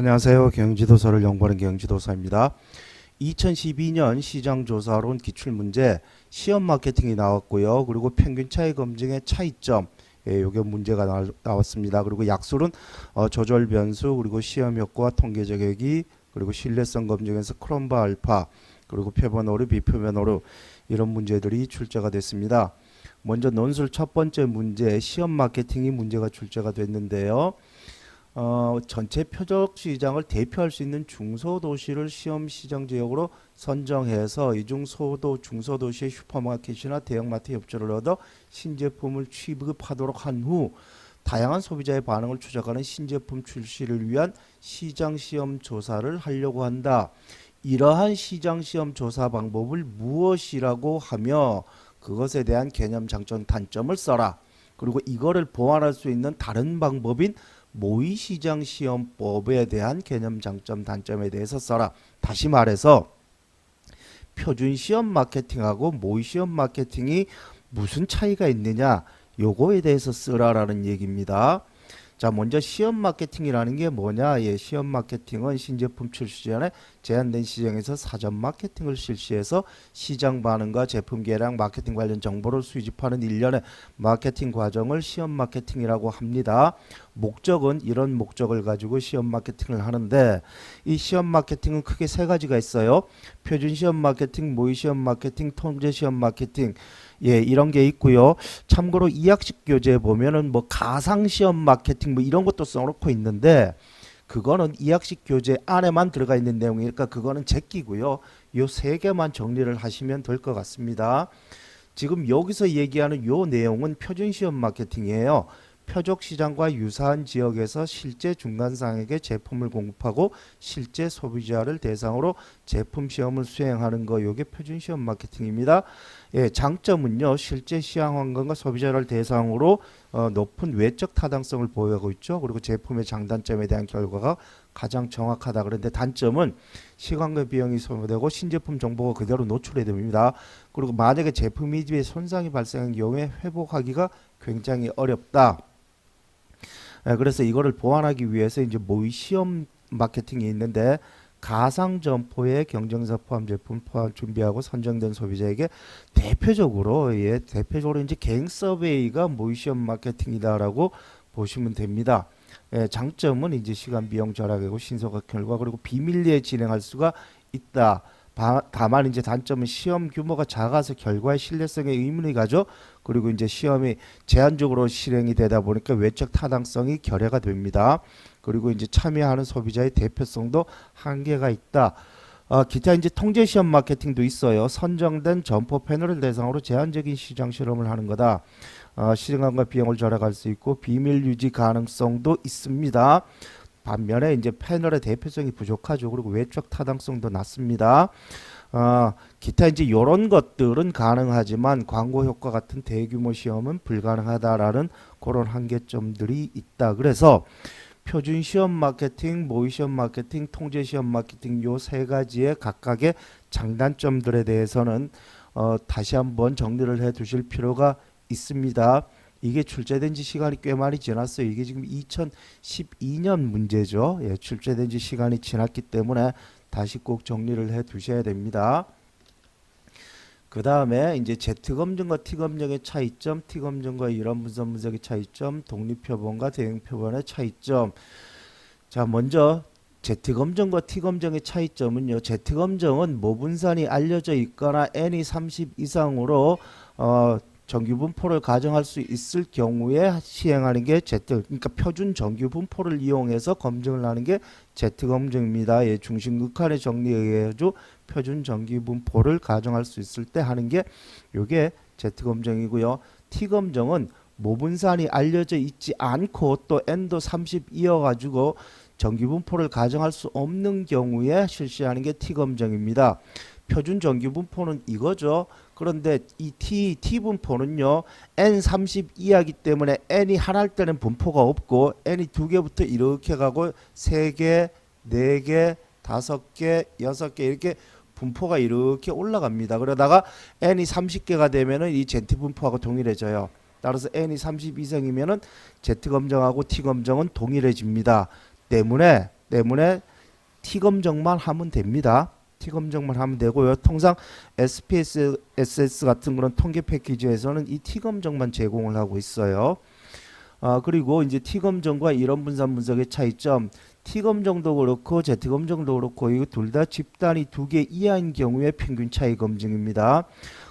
안녕하세요. 경영지도서를 연구하는 경영지도사입니다. 2012년 시장조사론 기출문제 시험 마케팅이 나왔고요. 그리고 평균 차이 검증의 차이점 예, 요게 문제가 나, 나왔습니다. 그리고 약술은 어, 조절 변수 그리고 시험 효과 통계적 얘기 그리고 신뢰성 검증에서 크롬바 알파 그리고 표본 오류 비표본 오류 이런 문제들이 출제가 됐습니다. 먼저 논술 첫 번째 문제 시험 마케팅이 문제가 출제가 됐는데요. 어, 전체 표적 시장을 대표할 수 있는 중소도시를 시험 시장 지역으로 선정해서 이 중 소도 중소도시의 슈퍼마켓이나 대형마트 협조를 얻어 신제품을 취급하도록 한 후 다양한 소비자의 반응을 추적하는 신제품 출시를 위한 시장 시험 조사를 하려고 한다. 이러한 시장 시험 조사 방법을 무엇이라고 하며 그것에 대한 개념 장점 단점을 써라. 그리고 이거를 보완할 수 있는 다른 방법인 모의 시장 시험법에 대한 개념 장점 단점에 대해서 써라. 다시 말해서 표준 시험 마케팅하고 모의 시험 마케팅이 무슨 차이가 있느냐 요거에 대해서 쓰라라는 얘기입니다. 자, 먼저 시험 마케팅이라는 게 뭐냐? 예, 시험 마케팅은 신제품 출시 전에 제한된 시장에서 사전 마케팅을 실시해서 시장 반응과 제품 개량, 마케팅 관련 정보를 수집하는 일련의 마케팅 과정을 시험 마케팅이라고 합니다. 목적은 이런 목적을 가지고 시험 마케팅을 하는데 이 시험 마케팅은 크게 세 가지가 있어요. 표준 시험 마케팅, 모의 시험 마케팅, 통제 시험 마케팅. 예, 이런 게 있고요. 참고로 이학식 교재에 보면은 뭐 가상 시험 마케팅 뭐 이런 것도 써놓고 있는데 그거는 이학식 교재 안에만 들어가 있는 내용이니까 그거는 제끼고요. 요 세 개만 정리를 하시면 될 것 같습니다. 지금 여기서 얘기하는 요 내용은 표준 시험 마케팅이에요. 표적 시장과 유사한 지역에서 실제 중간상에게 제품을 공급하고 실제 소비자를 대상으로 제품 시험을 수행하는 거 요게 표준 시험 마케팅입니다. 예, 장점은요. 실제 시장 환경과 소비자를 대상으로 어, 높은 외적 타당성을 보유하고 있죠. 그리고 제품의 장단점에 대한 결과가 가장 정확하다. 그런데 단점은 시간과 비용이 소모되고 신제품 정보가 그대로 노출이 됩니다. 그리고 만약에 제품 이집에 손상이 발생한 경우에 회복하기가 굉장히 어렵다. 예, 그래서 이거를 보완하기 위해서 이제 모의 시험 마케팅이 있는데 가상 점포의 경쟁사 포함 제품 포함 준비하고 선정된 소비자에게 대표적으로 예 대표적으로 이제 개인 서베이가 모의 시험 마케팅이다라고 보시면 됩니다. 예, 장점은 이제 시간 비용 절약이고 신속한 결과 그리고 비밀리에 진행할 수가 있다. 바- 다만 이제 단점은 시험 규모가 작아서 결과의 신뢰성에 의문이 가죠. 그리고 이제 시험이 제한적으로 실행이 되다 보니까 외적 타당성이 결여가 됩니다. 그리고 이제 참여하는 소비자의 대표성도 한계가 있다. 어, 기타 이제 통제 시험 마케팅도 있어요. 선정된 점포 패널을 대상으로 제한적인 시장 실험을 하는 거다. 어, 시간과 비용을 절약할 수 있고 비밀 유지 가능성도 있습니다. 반면에 이제 패널의 대표성이 부족하죠. 그리고 외적 타당성도 낮습니다. 어, 기타 이제 이런 것들은 가능하지만 광고 효과 같은 대규모 시험은 불가능하다라는 그런 한계점들이 있다. 그래서 표준 시험 마케팅, 모의 시험 마케팅, 통제 시험 마케팅 요 세 가지의 각각의 장단점들에 대해서는 어, 다시 한번 정리를 해 두실 필요가 있습니다. 이게 출제된 지 시간이 꽤 많이 지났어요. 이게 지금 2012년 문제죠. 예, 출제된 지 시간이 지났기 때문에 다시 꼭 정리를 해 두셔야 됩니다. 그 다음에 이제 Z 검증과 T 검증의 차이점, T 검증과 이런 분석 분석의 차이점, 독립 표본과 대응 표본의 차이점. 자, 먼저 Z 검증과 T 검증의 차이점은요. Z 검증은 모분산이 알려져 있거나 n이 30 이상으로 어, 정규 분포를 가정할 수 있을 경우에 시행하는 게 Z 그러니까 표준 정규 분포를 이용해서 검증을 하는 게 Z 검증입니다. 예, 중심 극한의 정리에 의해 표준 정규 분포를 가정할 수 있을 때 하는 게 요게 Z 검증이고요. T 검증은 모분산이 알려져 있지 않고 또 n도 32여 가지고 정규 분포를 가정할 수 없는 경우에 실시하는 게 T 검증입니다. 표준 정규 분포는 이거죠. 그런데 이 T, T 분포는요, N30 이하기 때문에 N이 하나일 때는 분포가 없고, N이 두 개부터 이렇게 가고, 세 개, 네 개, 다섯 개, 여섯 개, 이렇게 분포가 이렇게 올라갑니다. 그러다가 N이 30개가 되면은 이 Z 분포하고 동일해져요. 따라서 N이 30 이상이면은 Z 검정하고 T 검정은 동일해집니다. 때문에 때문에 T 검정만 하면 됩니다. T 검정만 하면 되고요. 통상 SPSS 같은 그런 통계 패키지에서는 이 T 검정만 제공을 하고 있어요. 아 그리고 이제 T 검정과 이런 분산 분석의 차이점 T 검정도 그렇고 Z 검정도 그렇고 이거 둘다 집단이 두 개 이하인 경우에 평균 차이 검증입니다.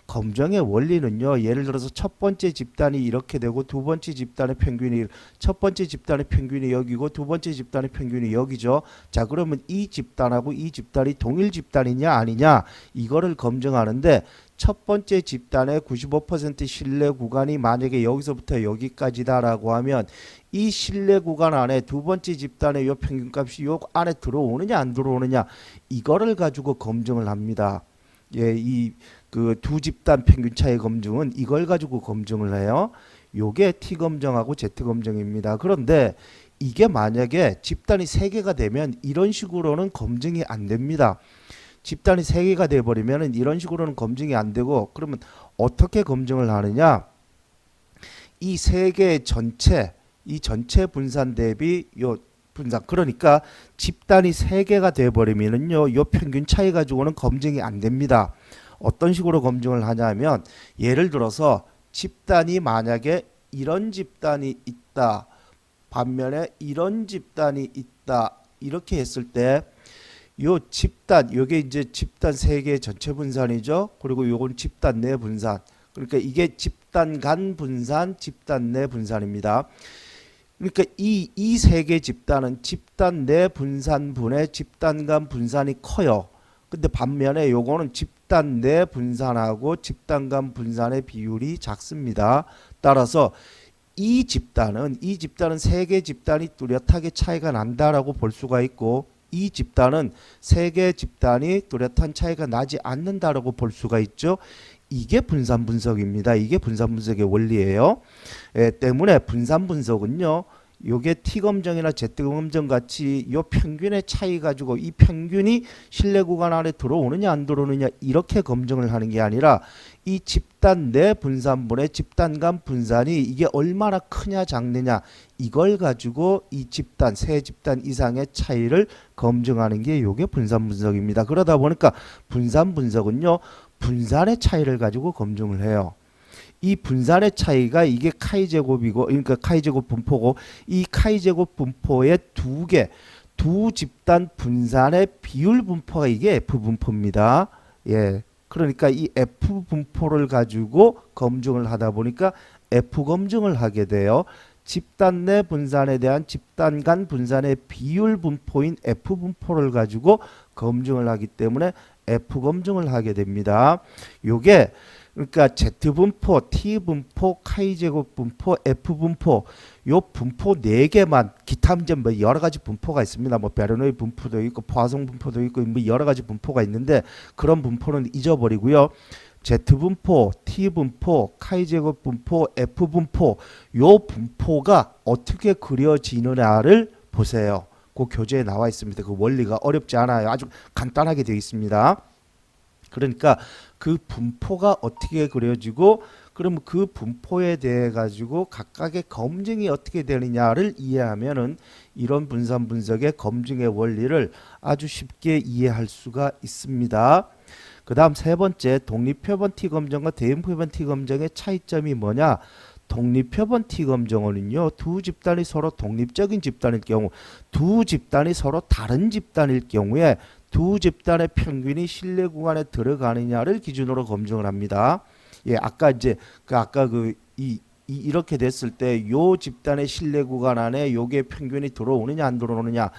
검정의 원리는요. 예를 들어서 첫 번째 집단이 이렇게 되고 두 번째 집단의 평균이 첫 번째 집단의 평균이 여기고 두 번째 집단의 평균이 여기죠. 자 그러면 이 집단하고 이 집단이 동일 집단이냐 아니냐 이거를 검증하는데 첫 번째 집단의 95% 신뢰 구간이 만약에 여기서부터 여기까지다라고 하면 이 신뢰 구간 안에 두 번째 집단의 요 평균값이 요 안에 들어오느냐 안 들어오느냐 이거를 가지고 검증을 합니다. 예, 이 그 두 집단 평균 차이 검증은 이걸 가지고 검증을 해요. 요게 T 검정하고 Z 검정입니다. 그런데 이게 만약에 집단이 세 개가 되면 이런 식으로는 검증이 안 됩니다. 집단이 세 개가 돼 버리면은 이런 식으로는 검증이 안 되고 그러면 어떻게 검증을 하느냐? 이 세개 전체 이 전체 분산 대비 요 분산 그러니까 집단이 세 개가 돼 버리면은요. 요 평균 차이 가지고는 검증이 안 됩니다. 어떤 식으로 검증을 하냐면 예를 들어서 집단이 만약에 이런 집단이 있다. 반면에 이런 집단이 있다. 이렇게 했을 때 요 집단 요게 이제 집단 세 개 전체 분산이죠. 그리고 요건 집단 내 분산. 그러니까 이게 집단 간 분산, 집단 내 분산입니다. 그러니까 이 이 세 개 집단은 집단 내 분산분의 집단 간 분산이 커요. 근데 반면에 요거는 집단 내 분산하고 집단 간 분산의 비율이 작습니다. 따라서 이 집단은 이 집단은 세 개 집단이 뚜렷하게 차이가 난다라고 볼 수가 있고 이 집단은 세 개 집단이 뚜렷한 차이가 나지 않는다라고 볼 수가 있죠. 이게 분산 분석입니다. 이게 분산 분석의 원리예요. 에, 때문에 분산 분석은요. 요게 T 검정이나 Z 검정 같이 요 평균의 차이 가지고 이 평균이 신뢰 구간 안에 들어오느냐 안 들어오느냐 이렇게 검증을 하는 게 아니라 이 집단 내 분산분의 집단 간 분산이 이게 얼마나 크냐 작느냐 이걸 가지고 이 집단 세 집단 이상의 차이를 검증하는 게 요게 분산 분석입니다. 그러다 보니까 분산 분석은요 분산의 차이를 가지고 검증을 해요. 이 분산의 차이가 이게 카이 제곱이고 그러니까 카이 제곱 분포고 이 카이 제곱 분포의 두 개 두 집단 분산의 비율 분포가 이게 F 분포입니다. 예. 그러니까 이 F 분포를 가지고 검증을 하다 보니까 F 검증을 하게 돼요. 집단 내 분산에 대한 집단 간 분산의 비율 분포인 F 분포를 가지고 검증을 하기 때문에 F 검증을 하게 됩니다. 요게 그러니까 Z 분포, T 분포, 카이 제곱 분포, F 분포 요 분포 네 개만 기타 문제 뭐 여러 가지 분포가 있습니다. 뭐 베르노이 분포도 있고 포화성 분포도 있고 뭐 여러 가지 분포가 있는데 그런 분포는 잊어버리고요. Z 분포, T 분포, 카이 제곱 분포, F 분포 요 분포가 어떻게 그려지느냐를 보세요. 그 교재에 나와 있습니다. 그 원리가 어렵지 않아요. 아주 간단하게 되어 있습니다. 그러니까 그 분포가 어떻게 그려지고 그러면 그 분포에 대해 가지고 각각의 검증이 어떻게 되느냐를 이해하면은 이런 분산 분석의 검증의 원리를 아주 쉽게 이해할 수가 있습니다. 그 다음 세 번째 독립 표본 T 검정과 대응표본 T 검정의 차이점이 뭐냐? 독립표본 T 검정은요 두 집단이 서로 독립적인 집단일 경우 두 집단이 서로 다른 집단일 경우에 두 집단의 평균이 신뢰 구간에 들어가느냐를 기준으로 검증을 합니다. 예, 아까 이제 그 아까 그 이 이, 렇게 됐을 때 요 집단의 신뢰 구간 안에 요게 평균이 들어오느냐 안 들어오느냐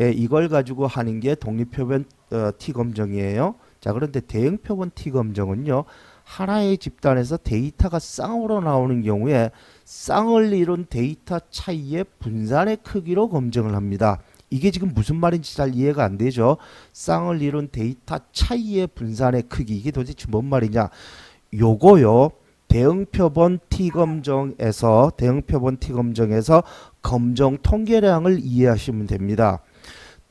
예, 이걸 가지고 하는 게 독립표본 어, T 검정이에요. 자 그런데 대응표본 T 검정은요 하나의 집단에서 데이터가 쌍으로 나오는 경우에 쌍을 이룬 데이터 차이의 분산의 크기로 검증을 합니다. 이게 지금 무슨 말인지 잘 이해가 안 되죠. 쌍을 이룬 데이터 차이의 분산의 크기 이게 도대체 뭔 말이냐? 요거요. 대응표본 T 검정에서 대응표본 T 검정에서 검정 통계량을 이해하시면 됩니다.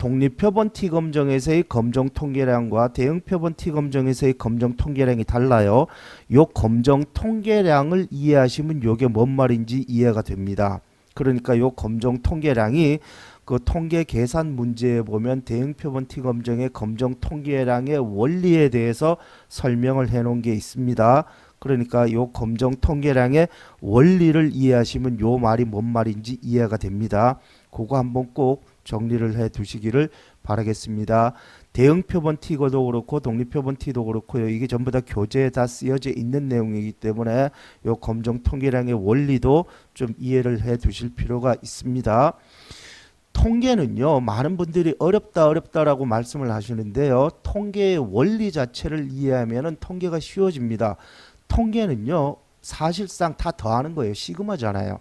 독립표본 T 검정에서의 검정 통계량과 대응 표본 T 검정에서의 검정 통계량이 달라요. 요 검정 통계량을 이해하시면 요게 뭔 말인지 이해가 됩니다. 그러니까 요 검정 통계량이 그 통계 계산 문제에 보면 대응 표본 T 검정의 검정 통계량의 원리에 대해서 설명을 해 놓은 게 있습니다. 그러니까 요 검정 통계량의 원리를 이해하시면 요 말이 뭔 말인지 이해가 됩니다. 그거 한번 꼭 정리를 해 두시기를 바라겠습니다. 대응 표본 T도 그렇고 독립 표본 T도 그렇고요. 이게 전부 다 교재에 다 쓰여져 있는 내용이기 때문에 요 검정 통계량의 원리도 좀 이해를 해 두실 필요가 있습니다. 통계는요. 많은 분들이 어렵다 어렵다라고 말씀을 하시는데요. 통계의 원리 자체를 이해하면은 통계가 쉬워집니다. 통계는요. 사실상 다 더하는 거예요. 시그마잖아요.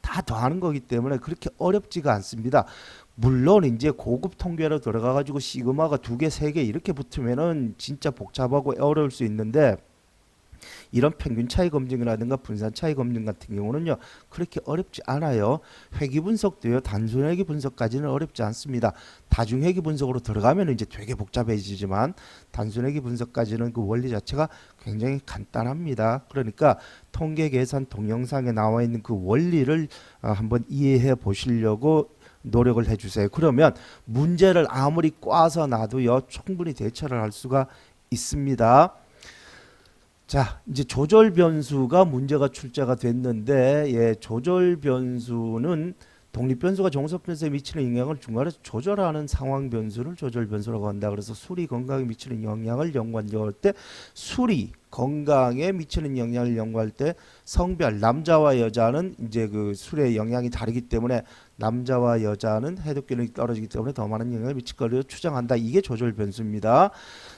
다 더하는 거기 때문에 그렇게 어렵지가 않습니다. 물론 이제 고급 통계로 들어가 가지고 시그마가 두 개, 세 개 이렇게 붙으면은 진짜 복잡하고 어려울 수 있는데 이런 평균 차이 검증이라든가 분산 차이 검증 같은 경우는요 그렇게 어렵지 않아요. 회귀 분석도요 단순 회귀 분석까지는 어렵지 않습니다. 다중 회귀 분석으로 들어가면 이제 되게 복잡해지지만 단순 회귀 분석까지는 그 원리 자체가 굉장히 간단합니다. 그러니까 통계 계산 동영상에 나와 있는 그 원리를 어, 한번 이해해 보시려고 노력을 해주세요. 그러면 문제를 아무리 꽈서 놔도요 충분히 대처를 할 수가 있습니다. 자, 이제 조절 변수가 문제가 출제가 됐는데 예, 조절 변수는 독립 변수가 종속 변수에 미치는 영향을 중간에서 조절하는 상황 변수를 조절 변수라고 한다. 그래서 술이 건강에 미치는 영향을 연구할 때 술이 건강에 미치는 영향을 연구할 때 성별 남자와 여자는 이제 그 술의 영향이 다르기 때문에 남자와 여자는 해독 기능이 떨어지기 때문에 더 많은 영향을 미칠 거를 추정한다. 이게 조절 변수입니다.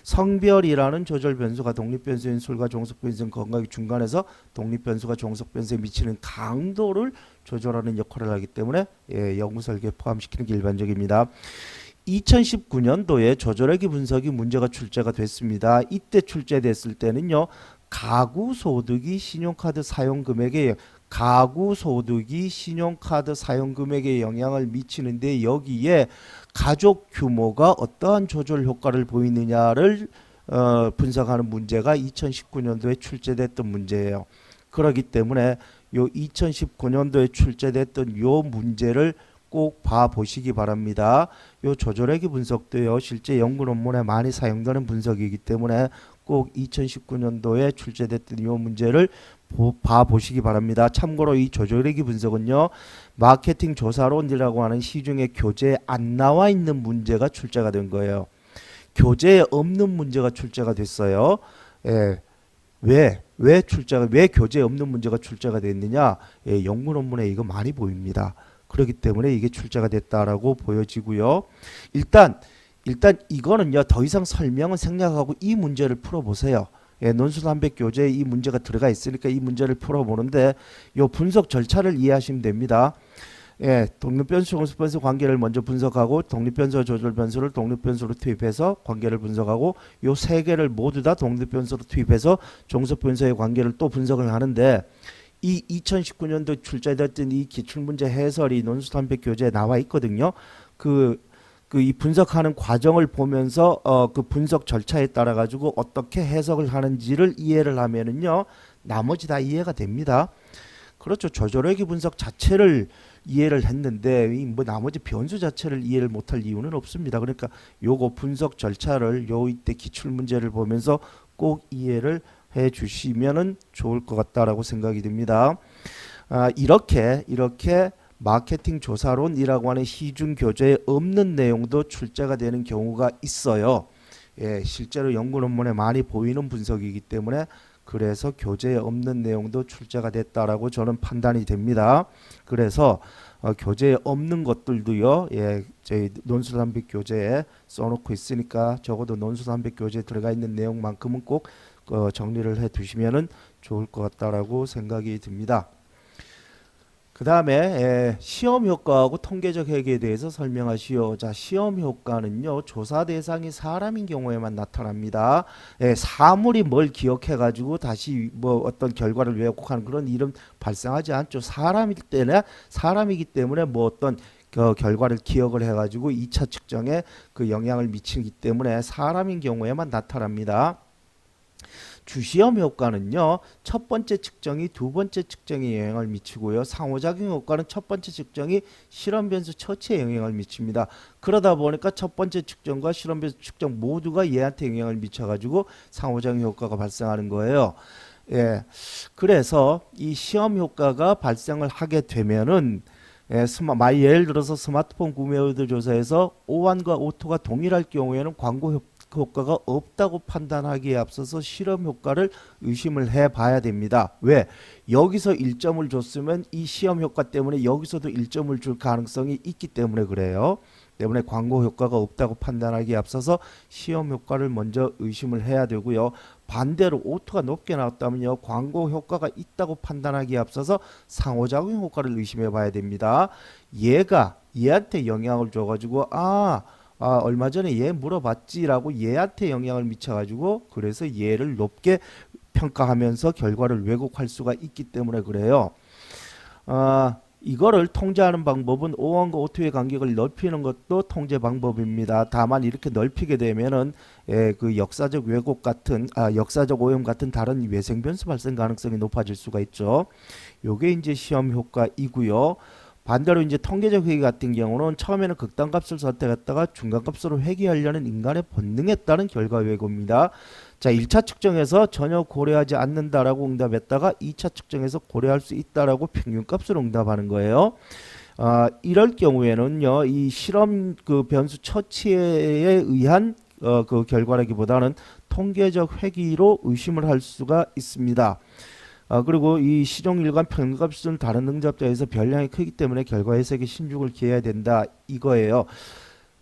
성별이라는 조절 변수가 독립 변수인 술과 종속 변수인 건강의 중간에서 독립 변수가 종속 변수에 미치는 강도를 조절하는 역할을 하기 때문에 예, 연구 설계에 포함시키는 게 일반적입니다. 2019년도에 조절액이 분석이 문제가 출제가 됐습니다. 이때 출제됐을 때는요. 가구 소득이 신용카드 사용 금액에 가구 소득이 신용카드 사용 금액에 영향을 미치는데 여기에 가족 규모가 어떠한 조절 효과를 보이느냐를 어, 분석하는 문제가 2019년도에 출제됐던 문제예요. 그렇기 때문에 요 2019년도에 출제됐던 요 문제를 꼭 봐 보시기 바랍니다. 요 조절액이 분석도요 실제 연구 논문에 많이 사용되는 분석이기 때문에 꼭 2019년도에 출제됐던 요 문제를 보, 봐 보시기 바랍니다. 참고로 이 조절액이 분석은요 마케팅 조사론이라고 하는 시중에 교재에 안 나와 있는 문제가 출제가 된 거예요. 교재에 없는 문제가 출제가 됐어요. 예. 왜? 왜 출제가 왜 교재에 없는 문제가 출제가 됐느냐? 예, 연구 논문에 이거 많이 보입니다. 그렇기 때문에 이게 출제가 됐다라고 보여지고요. 일단 일단 이거는요 더 이상 설명은 생략하고 이 문제를 풀어 보세요. 예, 논술한백 교재에 이 문제가 들어가 있으니까 이 문제를 풀어보는데 요 분석 절차를 이해하시면 됩니다. 예, 독립변수, 공수변수 관계를 먼저 분석하고 독립변수와 조절변수를 독립변수로 투입해서 관계를 분석하고 요 세 개를 모두 다 독립변수로 투입해서 종속변수의 관계를 또 분석을 하는데 이 2019년도 출제됐던 이 기출문제 해설이 논술한백 교재에 나와 있거든요. 그 그 이 분석하는 과정을 보면서 어 그 분석 절차에 따라 가지고 어떻게 해석을 하는지를 이해를 하면은요 나머지 다 이해가 됩니다. 그렇죠. 조절회귀 분석 자체를 이해를 했는데 이뭐 나머지 변수 자체를 이해를 못할 이유는 없습니다. 그러니까 요거 분석 절차를 요 이때 기출 문제를 보면서 꼭 이해를 해 주시면은 좋을 것 같다라고 생각이 듭니다. 아, 이렇게 이렇게 마케팅 조사론이라고 하는 시중 교재에 없는 내용도 출제가 되는 경우가 있어요. 예, 실제로 연구 논문에 많이 보이는 분석이기 때문에 그래서 교재에 없는 내용도 출제가 됐다라고 저는 판단이 됩니다. 그래서 어, 교재에 없는 것들도요, 예, 저희 논술한백 교재에 써놓고 있으니까 적어도 논술한백 교재에 들어가 있는 내용만큼은 꼭 어, 정리를 해 두시면은 좋을 것 같다라고 생각이 듭니다. 그 다음에 예, 시험 효과하고 통계적 핵에 대해서 설명하시오. 자, 시험 효과는요, 조사 대상이 사람인 경우에만 나타납니다. 예, 사물이 뭘 기억해가지고 다시 뭐 어떤 결과를 왜곡하는 그런 일은 발생하지 않죠. 사람이기 때문에 사람이기 때문에 뭐 어떤 그 결과를 기억을 해가지고 2차 측정에 그 영향을 미치기 때문에 사람인 경우에만 나타납니다. 주시험 효과는요. 첫 번째 측정이 두 번째 측정에 영향을 미치고요. 상호작용 효과는 첫 번째 측정이 실험 변수 처치에 영향을 미칩니다. 그러다 보니까 첫 번째 측정과 실험 변수 측정 모두가 얘한테 영향을 미쳐 가지고 상호작용 효과가 발생하는 거예요. 예. 그래서 이 시험 효과가 발생을 하게 되면은 예, 스마, 마이 예를 들어서 스마트폰 구매 의도 조사에서 O1과 O2가 동일할 경우에는 광고 효- 효과가 없다고 판단하기에 앞서서 실험 효과를 의심을 해 봐야 됩니다. 왜? 여기서 1점을 줬으면 이 시험 효과 때문에 여기서도 1점을 줄 가능성이 있기 때문에 그래요. 때문에 광고 효과가 없다고 판단하기에 앞서서 시험 효과를 먼저 의심을 해야 되고요. 반대로 오토가 높게 나왔다면요. 광고 효과가 있다고 판단하기에 앞서서 상호작용 효과를 의심해 봐야 됩니다. 얘가 얘한테 영향을 줘가지고 아, 아 얼마 전에 얘 물어봤지라고 얘한테 영향을 미쳐가지고 그래서 얘를 높게 평가하면서 결과를 왜곡할 수가 있기 때문에 그래요. 아 이거를 통제하는 방법은 O1과 O2의 간격을 넓히는 것도 통제 방법입니다. 다만 이렇게 넓히게 되면은 예, 그 역사적 왜곡 같은 아 역사적 오염 같은 다른 외생 변수 발생 가능성이 높아질 수가 있죠. 요게 이제 시험 효과이고요. 반대로 이제 통계적 회귀 같은 경우는 처음에는 극단값을 선택했다가 중간값으로 회귀하려는 인간의 본능에 따른 결과 왜곡입니다. 자, 1차 측정에서 전혀 고려하지 않는다라고 응답했다가 2차 측정에서 고려할 수 있다라고 평균값으로 응답하는 거예요. 아, 이럴 경우에는요, 이 실험 그 변수 처치에 의한 어, 그 결과라기보다는 통계적 회귀로 의심을 할 수가 있습니다. 아, 그리고 이 시종 일관 평균값은 다른 응답자에서 별량이 크기 때문에 결과 해석에 신중을 기해야 된다 이거예요.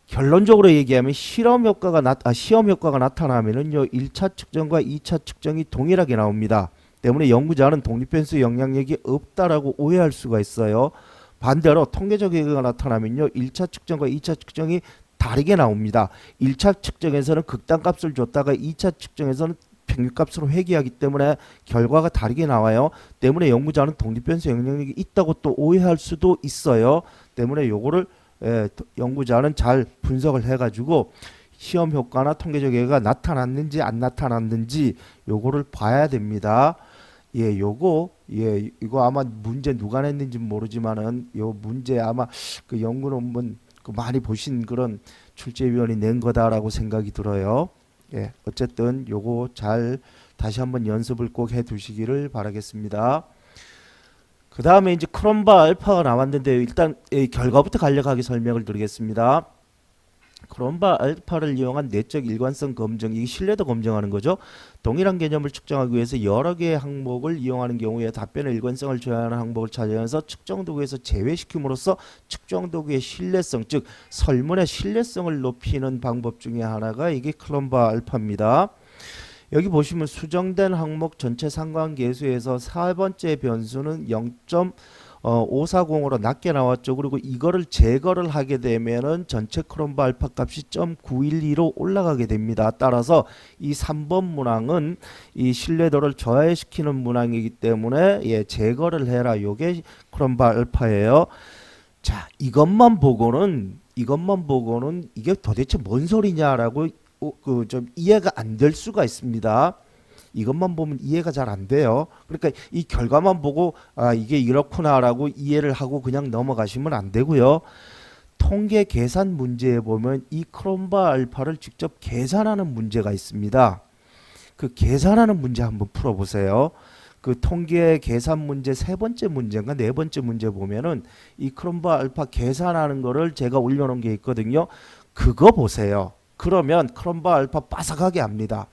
결론적으로 얘기하면 실험 효과가 나, 아, 시험 효과가 나타나면은요 1차 측정과 2차 측정이 동일하게 나옵니다. 때문에 연구자는 독립변수 영향력이 없다라고 오해할 수가 있어요. 반대로 통계적 효과가 나타나면요 1차 측정과 2차 측정이 다르게 나옵니다. 1차 측정에서는 극단값을 줬다가 2차 측정에서는 평균값으로 회귀하기 때문에 결과가 다르게 나와요. 때문에 연구자는 독립변수 영향력이 있다고 또 오해할 수도 있어요. 때문에 요거를 예, 도- 연구자는 잘 분석을 해가지고 시험 효과나 통계적 예가 나타났는지 안 나타났는지 요거를 봐야 됩니다. 예, 요거 예, 이거 아마 문제 누가 냈는지 모르지만은 요 문제 아마 그 연구 논문 그 많이 보신 그런 출제위원이 낸 거다라고 생각이 들어요. 예, 어쨌든 요거 잘 다시 한번 연습을 꼭 해두시기를 바라겠습니다. 그 다음에 이제 크롬바 알파가 나왔는데 일단 이 결과부터 간략하게 설명을 드리겠습니다. 크롬바 알파를 이용한 내적 일관성 검증, 이 신뢰도 검증하는 거죠. 동일한 개념을 측정하기 위해서 여러 개의 항목을 이용하는 경우에 답변의 일관성을 조회하는 항목을 찾아내서 측정 도구에서 제외시킴으로써 측정 도구의 신뢰성, 즉 설문의 신뢰성을 높이는 방법 중에 하나가 이게 크롬바 알파입니다. 여기 보시면 수정된 항목 전체 상관계수에서 세 번째 변수는 0.540으로 낮게 나왔죠. 그리고 이거를 제거를 하게 되면은 전체 크롬바 알파 값이 0.912로 올라가게 됩니다. 따라서 이 3번 문항은 이 신뢰도를 저하시키는 문항이기 때문에 예, 제거를 해라. 요게 크롬바 알파예요. 자, 이것만 보고는 이것만 보고는 이게 도대체 뭔 소리냐라고 그좀 이해가 안 될 수가 있습니다. 이것만 보면 이해가 잘 안 돼요. 그러니까 이 결과만 보고 아 이게 이렇구나라고 이해를 하고 그냥 넘어가시면 안 되고요. 통계 계산 문제에 보면 이 크롬바 알파를 직접 계산하는 문제가 있습니다. 그 계산하는 문제 한번 풀어보세요. 그 통계 계산 문제 세 번째 문제인가 네 번째 문제 보면은 이 크롬바 알파 계산하는 거를 제가 올려놓은 게 있거든요. 그거 보세요. 그러면 크롬바 알파 빠삭하게 합니다.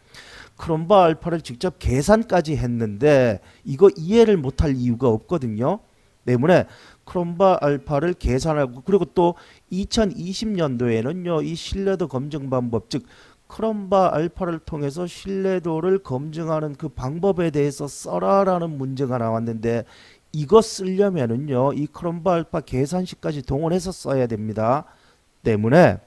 크롬바 알파를 직접 계산까지 했는데 이거 이해를 못할 이유가 없거든요. 때문에 크롬바 알파를 계산하고 그리고 또 2020년도에는요 이 신뢰도 검증 방법 즉 크롬바 알파를 통해서 신뢰도를 검증하는 그 방법에 대해서 써라라는 문제가 나왔는데 이거 쓰려면은요 이 크롬바 알파 계산식까지 동원해서 써야 됩니다. 때문에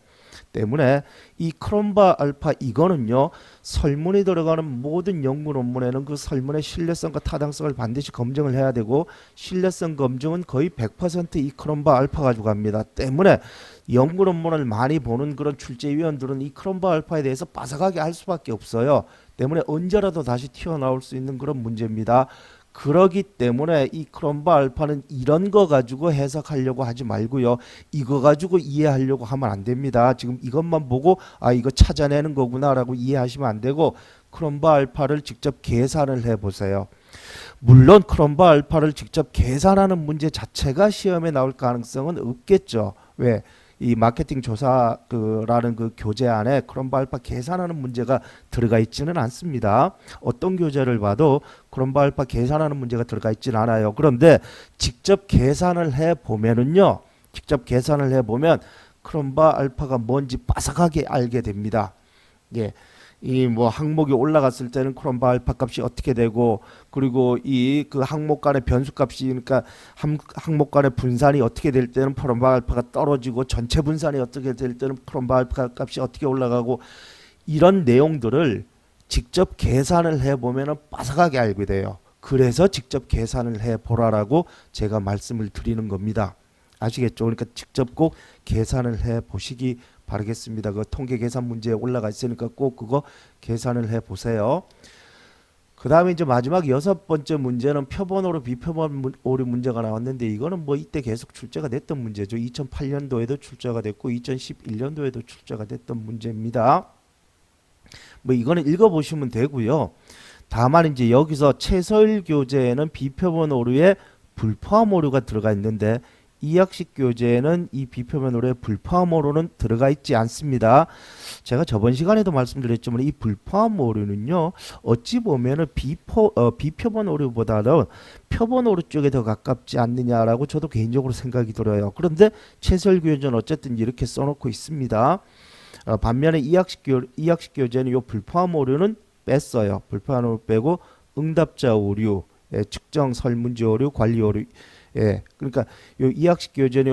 때문에 이 크롬바 알파 이거는요 설문이 들어가는 모든 연구 논문에는 그 설문의 신뢰성과 타당성을 반드시 검증을 해야 되고 신뢰성 검증은 거의 100%이 크롬바 알파 가지고 갑니다. 때문에 연구 논문을 많이 보는 그런 출제위원들은 이 크롬바 알파에 대해서 빠삭하게 할 수밖에 없어요. 때문에 언제라도 다시 튀어나올 수 있는 그런 문제입니다. 그러기 때문에 이 크롬바 알파는 이런 거 가지고 해석하려고 하지 말고요. 이거 가지고 이해하려고 하면 안 됩니다. 지금 이것만 보고 아 이거 찾아내는 거구나라고 이해하시면 안 되고 크롬바 알파를 직접 계산을 해 보세요. 물론 크롬바 알파를 직접 계산하는 문제 자체가 시험에 나올 가능성은 없겠죠. 왜? 이 마케팅 조사 그라는 그 교재 안에 크롬바 알파 계산하는 문제가 들어가 있지는 않습니다. 어떤 교재를 봐도 크롬바 알파 계산하는 문제가 들어가 있지는 않아요. 그런데 직접 계산을 해 보면은요. 직접 계산을 해 보면 크롬바 알파가 뭔지 빠삭하게 알게 됩니다. 예. 이 뭐 항목이 올라갔을 때는 크롬바 알파 값이 어떻게 되고 그리고 이 그 항목 간의 변수 값이 그러니까 항, 항목 간의 분산이 어떻게 될 때는 크롬바 알파가 떨어지고 전체 분산이 어떻게 될 때는 크롬바 알파 값이 어떻게 올라가고 이런 내용들을 직접 계산을 해 보면은 빠삭하게 알게 돼요. 그래서 직접 계산을 해 보라라고 제가 말씀을 드리는 겁니다. 아시겠죠? 그러니까 직접 꼭 계산을 해 보시기 바라겠습니다. 그 통계 계산 문제에 올라가 있으니까 꼭 그거 계산을 해 보세요. 그 다음에 이제 마지막 여섯 번째 문제는 표본 오류 비표본 오류 문제가 나왔는데 이거는 뭐 이때 계속 출제가 됐던 문제죠. 2008년도에도 출제가 됐고 2011년도에도 출제가 됐던 문제입니다. 뭐 이거는 읽어보시면 되고요. 다만 이제 여기서 최서일 교재에는 비표본 오류에 불포함 오류가 들어가 있는데 이학식 교재에는 이 비표면 오류에 불포함 오류는 들어가 있지 않습니다. 제가 저번 시간에도 말씀드렸지만 이 불포함 오류는요 어찌 보면은 어, 비표본 오류보다는 표본 오류 쪽에 더 가깝지 않느냐라고 저도 개인적으로 생각이 들어요. 그런데 최서일 교재는 어쨌든 이렇게 써놓고 있습니다. 어, 반면에 이학식 교 이학식 교재는 요 불포함 오류는 뺐어요. 불포함 오류 빼고 응답자 오류, 예, 측정 설문지 오류, 관리 오류. 예, 그러니까 요 이학식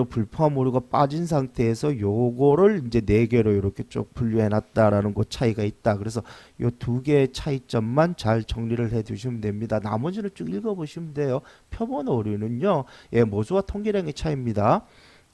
불포함 오류가 빠진 상태에서 요거를 이제 네 개로 이렇게 쭉 분류해 놨다라는 거 차이가 있다. 그래서 요 두 개의 차이점만 잘 정리를 해 두시면 됩니다. 나머지는 쭉 읽어 보시면 돼요. 표본 오류는요. 예, 모수와 통계량의 차이입니다.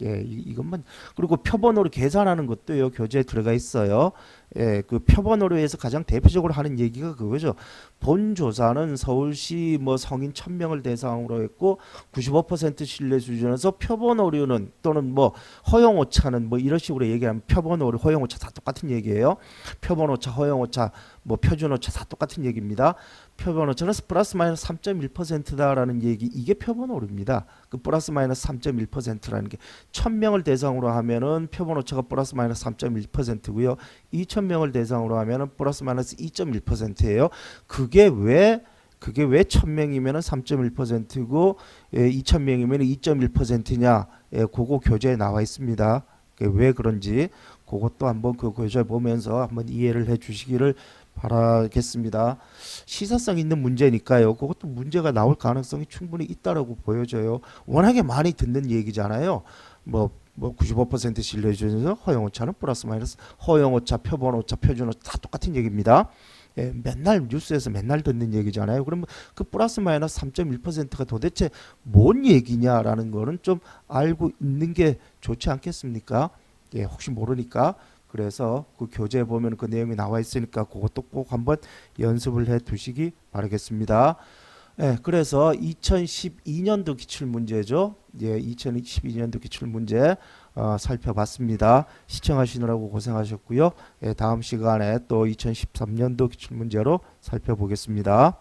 예, 이, 이것만 그리고 표본오류 계산하는 것도요 교재에 들어가 있어요. 예, 그 표본오류에서 가장 대표적으로 하는 얘기가 그거죠. 본 조사는 서울시 뭐 성인 1000명을 대상으로 했고 95% 신뢰 수준에서 표본 오류는 또는 뭐 허용 오차는 뭐 이런 식으로 얘기하면 표본 오류, 허용 오차 다 똑같은 얘기예요. 표본 오차, 허용 오차, 뭐 표준 오차 다 똑같은 얘기입니다. 표본 오차는 플러스 마이너스 3.1%다라는 얘기 이게 표본 오류입니다. 그 플러스 마이너스 3.1%라는 게 1000명을 대상으로 하면은 표본 오차가 플러스 마이너스 3.1%고요. 2000명을 대상으로 하면은 플러스 마이너스 2.1%예요. 그게 왜 그게 왜 1000명이면은 3.1%고 예, 2000명이면 2.1%냐? 예, 그거 교재에 나와 있습니다. 왜 그런지 그것도 한번 그 교재 보면서 한번 이해를 해 주시기를 바라겠습니다. 시사성 있는 문제니까요. 그것도 문제가 나올 가능성이 충분히 있다라고 보여져요. 워낙에 많이 듣는 얘기잖아요. 뭐, 뭐95% 신뢰 주에서 허용 오차는 플러스 마이너스 허용 오차, 표본 오차, 표준 오차 다 똑같은 얘기입니다. 예, 맨날 뉴스에서 맨날 듣는 얘기잖아요. 그러면 그 플러스 마이너스 3.1%가 도대체 뭔 얘기냐라는 거는 좀 알고 있는 게 좋지 않겠습니까? 예, 혹시 모르니까 그래서 그 교재에 보면 그 내용이 나와 있으니까 그것도 꼭 한번 연습을 해 두시기 바라겠습니다. 예, 그래서 2012년도 기출 문제죠. 예, 2012년도 기출 문제 어, 살펴봤습니다. 시청하시느라고 고생하셨고요. 예, 다음 시간에 또 2013년도 기출 문제로 살펴보겠습니다.